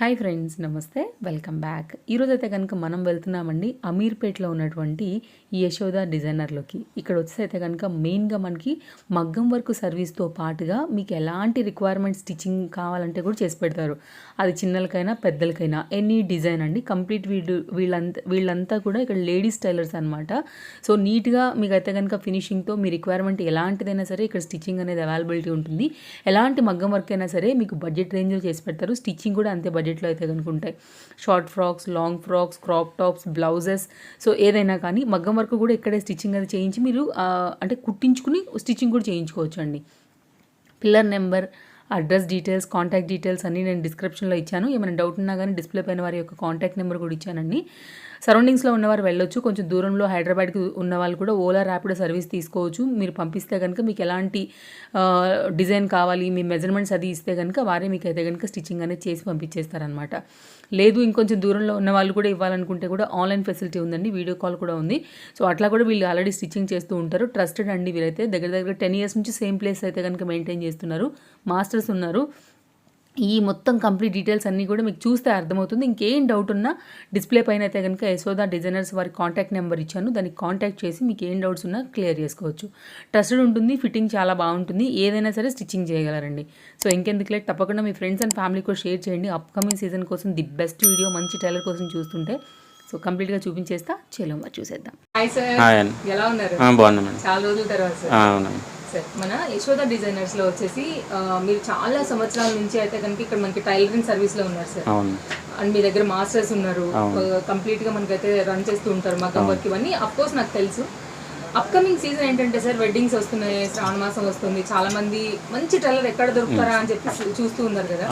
Hi friends నమస్తే. Welcome back. ఈరోజు అయితే కనుక మనం వెళ్తున్నామండి అమీర్పేట్లో ఉన్నటువంటి యశోద డిజైనర్లోకి. ఇక్కడ వచ్చేసి అయితే కనుక మెయిన్గా మనకి మగ్గం వర్క్ సర్వీస్తో పాటుగా మీకు ఎలాంటి రిక్వైర్మెంట్ స్టిచ్చింగ్ కావాలంటే కూడా చేసి పెడతారు. అది చిన్నలకైనా పెద్దలకైనా ఎనీ డిజైన్ అండి. కంప్లీట్ వీళ్ళు వీళ్ళంతా వీళ్ళంతా కూడా ఇక్కడ లేడీస్ టైలర్స్ అనమాట సో నీట్గా మీకు అయితే కనుక ఫినిషింగ్తో మీ రిక్వైర్మెంట్ ఎలాంటిదైనా సరే ఇక్కడ స్టిచ్చింగ్ అనేది అవైలబిలిటీ ఉంటుంది. ఎలాంటి మగ్గం వర్క్ అయినా సరే మీకు బడ్జెట్ రేంజ్లో చేసి పెడతారు. స్టిచ్చింగ్ కూడా అంతే బడ్జెట్ బడ్జెట్లో అయితే కనుక ఉంటాయి. Short frocks long frocks crop tops blouses so ఏదైనా కానీ మగ్గం వర్క్ కూడా ఇక్కడే స్టిచ్చింగ్ అది చేయించి మీరు అంటే కుట్టించుకుని స్టిచ్చింగ్ కూడా చేయించుకోవచ్చు అండి pillar number address details contact details అన్నీ నేను డిస్క్రిప్షన్లో ఇచ్చాను. ఏమైనా డౌట్ ఉన్నా కానీ డిస్ప్లే పైన వారి యొక్క కాంటాక్ట్ నెంబర్ కూడా ఇచ్చానండి. సరౌండింగ్స్లో ఉన్నవారు వెళ్ళొచ్చు. కొంచెం దూరంలో హైదరాబాద్కి ఉన్న వాళ్ళు కూడా ఓలా ర్యాపిడో సర్వీస్ తీసుకోవచ్చు. మీరు పంపిస్తే కనుక మీకు ఎలాంటి డిజైన్ కావాలి మీ మెజర్మెంట్స్ అది ఇస్తే కనుక వారే మీకు అయితే కనుక స్టిచ్చింగ్ అనేది చేసి పంపించేస్తారనమాట లేదు ఇంకొంచెం దూరంలో ఉన్న వాళ్ళు కూడా ఇవ్వాలనుకుంటే కూడా ఆన్లైన్ ఫెసిలిటీ ఉందండి వీడియో కాల్ కూడా ఉంది. సో అట్లా కూడా వీళ్ళు ఆల్రెడీ స్టిచ్చింగ్ చేస్తూ ఉంటారు. ట్రస్టెడ్ అండి వీరైతే దగ్గర దగ్గర టెన్ ఇయర్స్ నుంచి సేమ్ ప్లేస్ అయితే కనుక మెయింటైన్ చేస్తున్నారు. మాస్టర్స్ ఉన్నారు. ఈ మొత్తం కంప్లీట్ డీటెయిల్స్ అన్నీ కూడా మీకు చూస్తే అర్థమవుతుంది. ఇంకేం డౌట్ ఉన్నా డిస్ప్లే పైన అయితే కనుక యశోదా డిజైనర్స్ వారి కాంటాక్ట్ నెంబర్ ఇచ్చాను. దానికి కాంటాక్ట్ చేసి మీకు ఏం డౌట్స్ ఉన్నా క్లియర్ చేసుకోవచ్చు. ట్రస్టెడ్ ఉంటుంది ఫిట్టింగ్ చాలా బాగుంటుంది. ఏదైనా సరే స్టిచ్చింగ్ చేయగలరండి. సో ఇంకెందుకు లేట్ తప్పకుండా మీ ఫ్రెండ్స్ అండ్ ఫ్యామిలీ కూడా షేర్ చేయండి. అప్కమింగ్ సీజన్ కోసం ది బెస్ట్ వీడియో మంచి టైలర్ కోసం చూస్తుంటే సో కంప్లీట్గా చూపించేస్తా చేలో చూసేద్దాం. హాయ్ సార్ హాయ్ అండి ఎలా ఉన్నారు? ఆ, బాగున్నాం మేడం చాలా రోజుల తర్వాత సార్ మన యశోద డిజైనర్స్లో వచ్చేసి మీరు చాలా సంవత్సరాల నుంచి అయితే కనుక ఇక్కడ మనకి టైలరింగ్ సర్వీస్లో ఉన్నారు సార్ అండ్ మీ దగ్గర మాస్టర్స్ ఉన్నారు కంప్లీట్గా మనకైతే రన్ చేస్తూ ఉంటారు మగ్గం వర్క్ ఇవన్నీ. అఫ్ కోర్స్ నాకు తెలుసు. అప్కమింగ్ సీజన్ ఏంటంటే సార్ వెడ్డింగ్స్ వస్తున్నాయి శ్రావణ మాసం వస్తుంది. చాలా మంది మంచి టైలర్ ఎక్కడ దొరుకుతారా అని చెప్పి చూస్తూ ఉన్నారు కదా.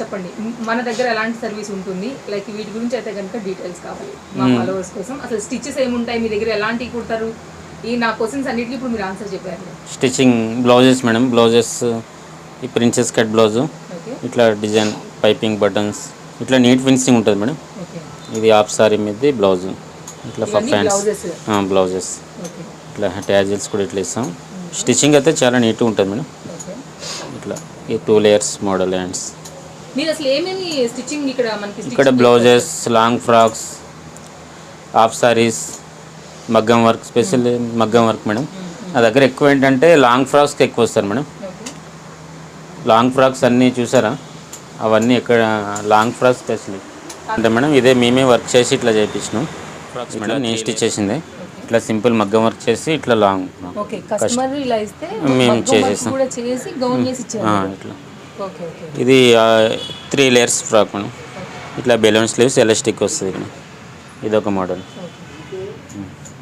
చెప్పండి. మ్- మన దగ్గర ఎలాంటి సర్వీస్ ఉంటుంది? లైక్ వీటి గురించి అయితే కనుక డీటెయిల్స్ కావాలి మా ఫాలోవర్స్ కోసం. అసలు స్టిచెస్ ఏముంటాయి? మీ దగ్గర ఎలాంటివి కుడతారు? ఈ నా క్వశ్చన్స్ అన్నిటికీ ఇప్పుడు మీరు ఆన్సర్ చెప్పారు. స్టిచ్చింగ్ బ్లౌజెస్ మేడం బ్లౌజెస్ ఈ ప్రిన్సెస్ కట్ బ్లౌజు ఇట్లా డిజైన్ పైపింగ్ బటన్స్ ఇట్లా నీట్ ఫినిషింగ్ ఉంటుంది మేడం ఓకే ఇది హాఫ్ సారీ మీద బ్లౌజ్ ఇట్లా ఇవన్నీ ఫ్యాన్స్ బ్లౌజెస్ బ్లౌజెస్ ఓకే ఇట్లా ట్యాజిల్స్ కూడా ఇట్లా ఇస్తాం. స్టిచ్చింగ్ అయితే చాలా నీట్గా ఉంటుంది మేడం ఓకే ఇట్లా ఈ టూ లేయర్స్ మోడల్ హ్యాండ్స్ మీరు అసలు ఏమేమి స్టిచ్చింగ్ ఇక్కడ మనకి ఇక్కడ stitching blouses long frocks half saris మగ్గం వర్క్ స్పెషల్ మగ్గం వర్క్ మేడం. నా దగ్గర ఎక్కువ ఏంటంటే లాంగ్ ఫ్రాక్స్కి ఎక్కువ వస్తారు మేడం. లాంగ్ ఫ్రాక్స్ అన్నీ చూసారా? అవన్నీ ఇక్కడ లాంగ్ ఫ్రాక్స్ స్పెషల్. అంటే మేడం ఇదే మేమే వర్క్ చేసి ఇట్లా చేయించినాం ఫ్రాక్స్ మేడం నేను స్టిచ్ చేసిందే ఇట్లా సింపుల్ మగ్గం వర్క్ చేసి ఇట్లా లాంగ్. ఓకే కస్టమర్ ఇలా ఇస్తే మేము మగ్గం work చేసేస్తాం. కూడా చేసి గౌన్ చేసి ఇచ్చారు. ఇట్లా. Okay okay. ఇది త్రీ లేయర్స్ ఫ్రాక్ మేడం. ఇట్లా బెలూన్ స్లీవ్స్ ఎలాస్టిక్ వస్తుంది మేడం. ఇది ఒక మోడల్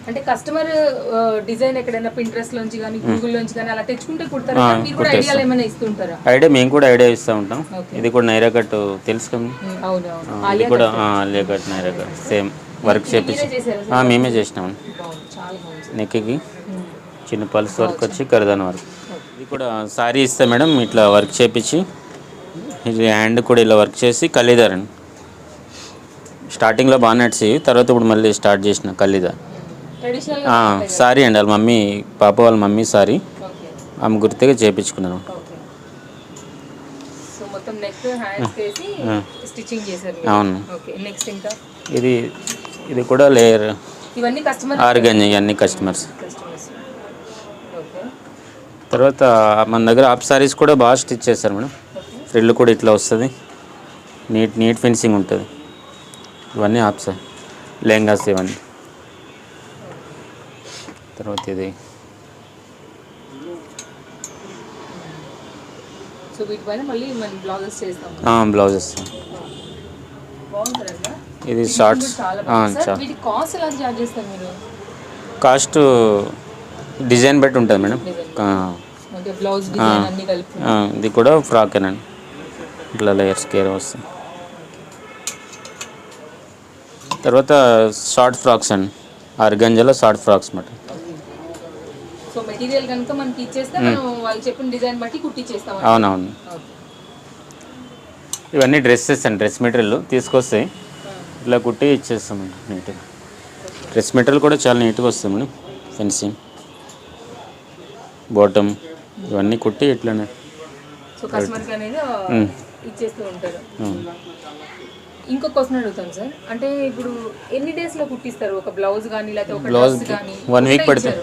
అంటే కస్టమర్ డిజైన్ ఎక్కడైనా పింట్రెస్ట్ లోంచి కానీ గూగుల్ లోంచి కానీ అలా తెచ్చుకుంటే కుడతారా? మీరు కూడా ఐడియాలు ఏమైనా ఇస్తుంటారా? ఐడియా మేము కూడా ఐడియా ఇస్తూ ఉంటాం. ఇది కూడా నైరా కట్ తెలుసు కదా? ఆ, ఇది కూడా Alia cut Naira cut same work చేపించి మేమే చేసినాం. నెక్కి చిన్న పల్స్ వర్క్ వచ్చి కరదాన వర్క్. ఇది కూడా సారీ ఇస్తే మేడం ఇట్లా వర్క్ చేపించి ఇది హ్యాండ్ కూడా ఇలా వర్క్ చేసి కల్లిదారండి స్టార్టింగ్లో బాగా నడిచి తర్వాత ఇప్పుడు మళ్ళీ స్టార్ట్ చేసిన ఆ, సారీ అండి వాళ్ళ మమ్మీ పాప వాళ్ళ మమ్మీ సారీ. ఆమె గుర్తుగా మీరు. అవును. ఇది ఇది కూడా లేయర్ ఇవన్నీ ఆర్గంజి అన్ని కస్టమర్స్ తర్వాత మన దగ్గర ఆప్ సారీస్ కూడా బాగా స్టిచ్ చేస్తారు మేడం. ఫ్రిల్ కూడా ఇట్లా వస్తుంది. నీట్ నీట్ ఫినిషింగ్ ఉంటుంది. ఇవన్నీ ఆప్ సార్ లెహంగాస్ ఇవన్నీ. తర్వాత ఇది సో వీటిపైన మళ్ళీ మనం బ్లౌజెస్ చేస్తాం ఇది షార్ట్స్. కాస్ట్ ఎలా చార్జ్ చేస్తారు మీరు? కాస్ట్ డిజైన్ బట్టి ఉంటుంది మేడం. బ్లౌజ్ ఇది కూడా ఫ్రాకేనండి. ఇట్లా లేయర్స్ కేర్ వస్తుంది తర్వాత షార్ట్ ఫ్రాక్స్ అండి. ఆర్గంజాలో షార్ట్ ఫ్రాక్స్ మాట. సో మెటీరియల్ కనుక మనకి ఇచ్చేస్తే మనం వాళ్ళు చెప్పిన డిజైన్ బట్టి కుట్టిచ్చేస్తాం అవునవును. ఇవన్నీ డ్రెస్సెస్ అండి డ్రెస్ మెటీరియల్ తీసుకొస్తే ఇలా కుట్టి ఇచ్చేస్తామండి నీట్గా. డ్రెస్ మెటీరియల్ కూడా చాలా నీట్గా వస్తుంది మేడం ఫెన్సింగ్. బాటమ్ ఇవన్నీ కుట్టి ఇట్లానే. సో కస్టమర్కి అనేది ఉమ్. ఇచ్చేస్తూ ఉంటారు. ఇంకో క్వశ్చన్ అడుగుతాను సార్. అంటే ఇప్పుడు ఎన్ని డేస్లో కుట్టిస్తారు? ఒక బ్లౌజ్ కానీ లేకపోతే ఒక బ్లౌజ్ వన్ వీక్ పడుతుంది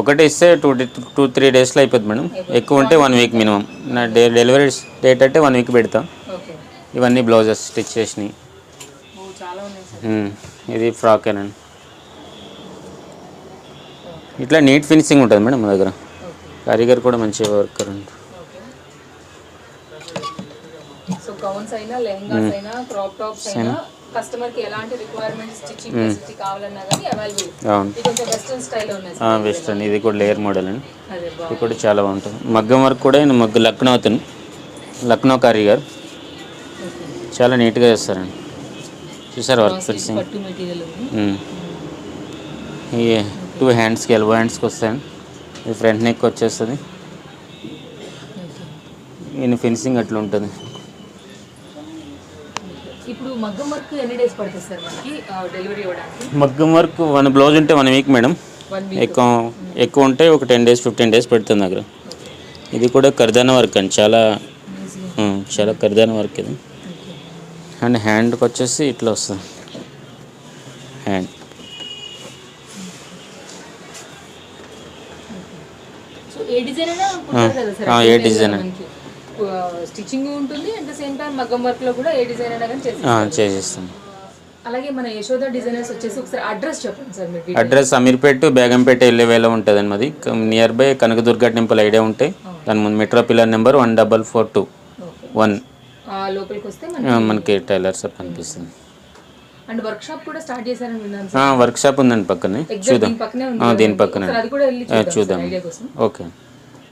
ఒకటి ఇస్తే టూ టూ త్రీ డేస్లో అయిపోతుంది మేడం. ఎక్కువ ఉంటే వన్ వీక్ మినిమం నా డే డెలివరీ డేట్ అంటే వన్ వీక్ పెడతా. ఇవన్నీ బ్లౌజెస్ స్టిచ్ చేసినాయి ఇది ఫ్రాక్ ఏనండి. ఇట్లా నీట్ ఫినిషింగ్ ఉంటుంది మేడం మా దగ్గర. కారీగర్ కూడా మంచి వర్కర్ ఉంటారు ఓకే. సో గౌన్స్ అయినా లెహంగాస్ అయినా క్రాప్ టాప్స్ అయినా కస్టమర్కి ఎలాంటి రిక్వైర్మెంట్స్ స్టిచ్చింగ్ ఫెసిలిటీ కావాలన్నా కానీ అవైలబుల్. అవును. ఇది కొంచెం వెస్ట్రన్ స్టైల్లో ఉన్నాయి సార్ వెస్ట్రన్. ఇది కూడా లేయర్ మోడల్ అండి. ఇది కూడా చాలా బాగుంటుంది. మగ్గం వర్క్ కూడా ఈయన మగ్గు లక్నో అతను లక్నో కారీగర్ చాలా నీట్గా చేస్తారండి. చూసారు వర్క్ ఉమ్. ఈ టూ హ్యాండ్స్కి ఎల్బో హ్యాండ్స్కి వస్తాయండి. ఇది ఫ్రంట్ నెక్ వచ్చేస్తుంది. ఈయన ఫినిషింగ్ అట్లా ఉంటుంది ఇప్పుడు మగ్గం వర్క్ ఎన్ని డేస్ పడుతుంది సార్ మనకి? డెలివరీ ఇవ్వడానికి? మగ్గం వర్క్ వన్ బ్లౌజ్ ఉంటే వన్ వీక్ మేడం. ఎక్కువ ఎక్కువ ఉంటే ఒక టెన్ డేస్ ఫిఫ్టీన్ డేస్ పెడుతుంది దగ్గర ఇది కూడా కర్దాన వర్క్ అండి చాలా చాలా కర్దాన వర్క్ ఇది. అండ్ హ్యాండ్కి వచ్చేసి ఇట్లా వస్తుంది. హ్యాండ్. ఏ డిజైన్ అయినా కుడతారు కదా సార్ ఆ, ఏ డిజైన్ స్టిచ్చింగ్ ఉంటుంది అట్ ద సేమ్ టైం మగ్గం వర్క్లో కూడా ఏ డిజైన్ అయినా కానీ చేసి చేసేస్తాం. అలాగే మన యశోద డిజైనర్స్ వచ్చేసి ఒకసారి అడ్రస్ చెప్పండి సార్ మీరు అడ్రస్ అమీర్పేట్ బేగంపేట వెళ్ళే వేళ ఉంటుందండి మాది. Near by Kanakadurga temple idea ఉంటే దాని ముందు metro pillar number one double four two one లోపలికి వస్తే మన మనకి టైలర్స్ కనిపిస్తుంది. అండ్ వర్క్ షాప్ కూడా స్టార్ట్ చేశారని విన్నాను సార్. వర్క్ షాప్ ఉందండి పక్కనే. చూద్దాం. దీని పక్కనే. చూద్దాం ఓకే.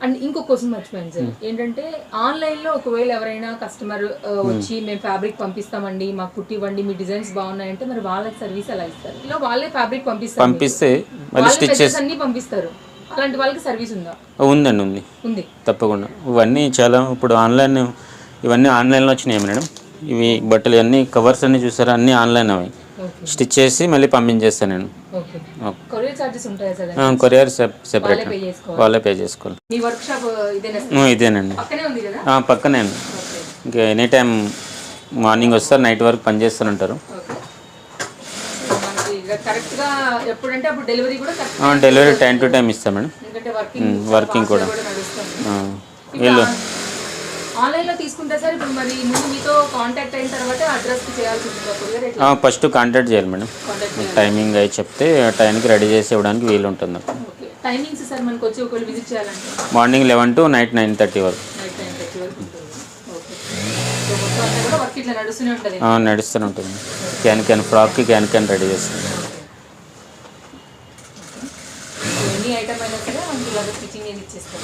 అండ్ ఇంకో క్వశ్చన్ మర్చిపోయాను సార్. ఏంటంటే ఆన్లైన్లో ఒకవేళ ఎవరైనా కస్టమర్ వచ్చి మేము ఫ్యాబ్రిక్ పంపిస్తామండి మాకు కుట్టివ్వండి మీ డిజైన్స్ బాగున్నాయంటే మరి వాళ్ళకి సర్వీస్ ఎలా ఇస్తారు? ఇలా వాళ్ళే ఫ్యాబ్రిక్ పంపిస్తారు. పంపిస్తే మళ్ళీ అన్ని పంపిస్తారు. అలాంటి వాళ్ళకి సర్వీస్ ఉందా? ఉందండి ఉంది. ఉంది. తప్పకుండా. ఇవన్నీ చాలా ఇప్పుడు ఆన్లైన్ ఇవన్నీ ఆన్లైన్లో వచ్చినాయి మేడం. ఇవి బట్టలు అన్నీ కవర్స్ అన్నీ చూసారా? అన్నీ ఆన్లైన్ అవి. స్టిచ్ చేసి మళ్ళీ పంపించేస్తాను నేను. కొరియర్ చార్జెస్ ఉంటాయా సార్? Courier separate. వాళ్ళే పే చేసుకోవాలి. మీ వర్క్ షాప్ ఇదేనా ఇదేనండి. పక్కనే ఉంది కదా? ఆ, పక్కనే అండి ఇంకా ఎనీ టైం మార్నింగ్ వస్తారు నైట్ వరకు ఎప్పుడంటే అప్పుడు డెలివరీ టైం టు టైం ఇస్తాం మేడం. వర్కింగ్ కూడా. వీళ్ళు ఆన్లైన్లో తీసుకుంటే సార్ ఇప్పుడు మరి ముందు మీతో కాంటాక్ట్ అయిన తర్వాత అడ్రస్కి చేయాల్సి ఉంటుంది. ఫస్ట్ కాంటాక్ట్ చేయాలి మేడం. టైమింగ్ అయి చెప్తే టైంకి రెడీ చేసి ఇవ్వడానికి వీలు ఉంటుంది టైమింగ్స్ సార్ మనకి వచ్చి ఒకవేళ విజిట్ చేయాలంటే? Morning eleven to night nine thirty వరకు. నడుస్తూనే ఉంటుంది. క్యాన్ క్యాన్ ఫ్రాక్కి క్యాన్ క్యాన్ రెడీ చేస్తాం సో ఎన్ని ఐటమ్ అయినా సరే మనకి ఇలాగ స్టిచ్చింగ్ ఇచ్చేస్తాం.